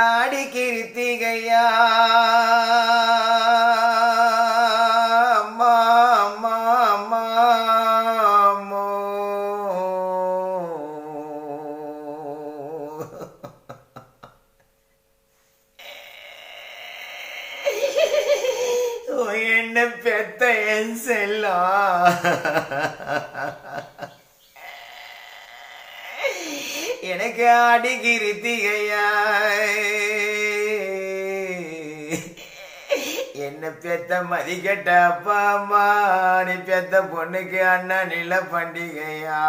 ஆடி கிருத்திகையா அம்மா, அம்மா, அம்மா, அம்மோ. என்ன பெத்த என் செல்லம் எனக்கு அடிகிருத்திகையா என்ன பெத்த மதிக்கட்ட அப்பா அம்மா நீ பெத்த பொண்ணுக்கு அண்ணா நில பண்டிகையா.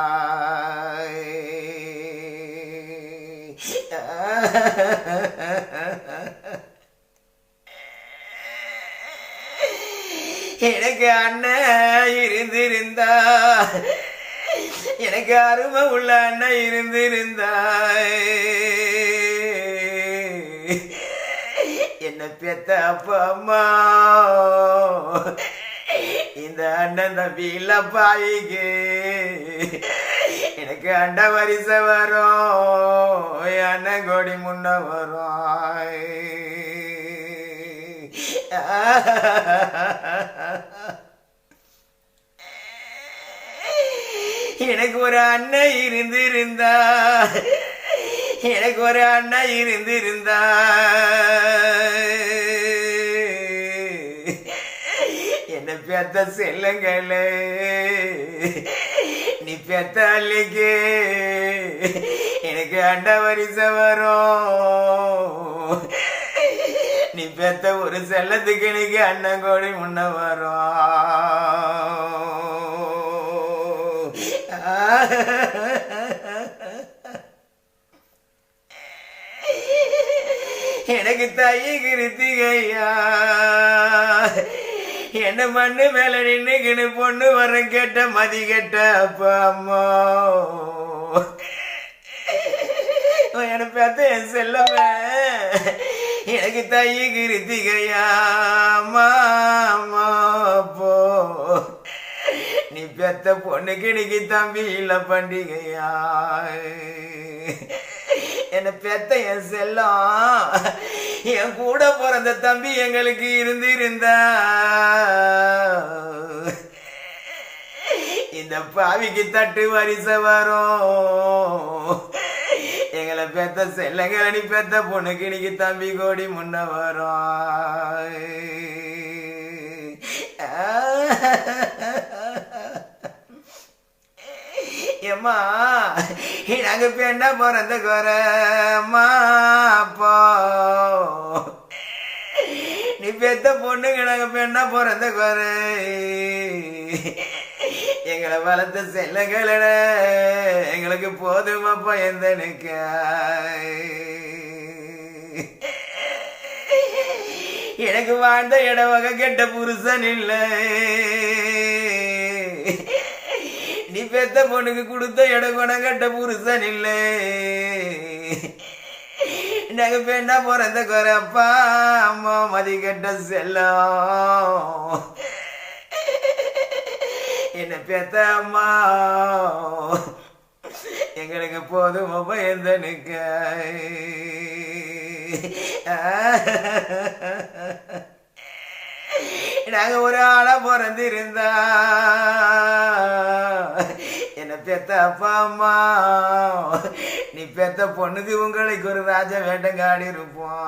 எனக்கு அண்ணன் இருந்திருந்தா எனக்கு அருமை உள்ள அண்ணன் இருந்திருந்தாய். என்ன பெத்த அப்பா அம்மா? இந்த அண்ணன் தம்பி இல்ல எனக்கு அண்ட வரிச வரும். அண்ணன் கோடி முன்ன வரும் எனக்கு ஒரு அண்ணன் இருந்திருந்தா எனக்கு ஒரு அண்ணன் இருந்திருந்தா என்ன பெத்த செல்லுங்களே நீ பெத்த அள்ளிக்கு எனக்கு அண்ட வரிசை வரும். நீ பெத்த ஒரு செல்லத்துக்கு எனக்கு அண்ணன் கோடி முன்ன வரும். எனக்கு தாயி கிருத்திகையா? என்ன மண்ணு மேல நின்னுக்கின்னு பொண்ணு வர கேட்ட மதி கேட்ட அப்பா அம்மா. எனக்கு பார்த்து என் செல்லவ எனக்கு தாயி கிருத்திகையா? அம்மா அம்மா போ. பெத்த பொண்ணுக்கு இன்னைக்கு தம்பி இல்ல பண்டிகையா என்ன பெத்த என் செல்லம். என் கூட பிறந்த தம்பி எங்களுக்கு இருந்து இருந்தா இந்த பாவிக்கு தட்டு வரிசை வரும். எங்களை பெத்த செல்லங்களை நீ பெத்த பொண்ணுக்கு இன்னைக்கு தம்பி கோடி முன்ன வரும். அம்மா நாங்க பெண்ணா பிறந்த குறம்மா அப்போ நீ பெத்த பொண்ணுங்க? நாங்க பெண்ணா பிறந்த குறை எங்களை வளர்த்த செல்லங்கள எங்களுக்கு போதுமாப்பா எந்த எனக்கு வாழ்ந்த இடவக கெட்ட புருஷன் இல்லை நீ பெத்த பொண்ணுக்கு கொடுத்த இடம் குணம் கட்ட புருஷன் இல்லை. நாங்க பெண்ணா பிறந்த குறப்பா அம்மா மதி கட்ட செல்லம். என்ன பெத்த அம்மா? எங்களுக்கு போதும் எந்த நிக்க? நாங்க ஒரு ஆளா பிறந்திருந்தா. பெத்த அப்பா அம்மா நீ பெத்த பொண்ணுக்கு உங்களுக்கு ஒரு ராஜ வேட்டங்காடி இருப்போம்.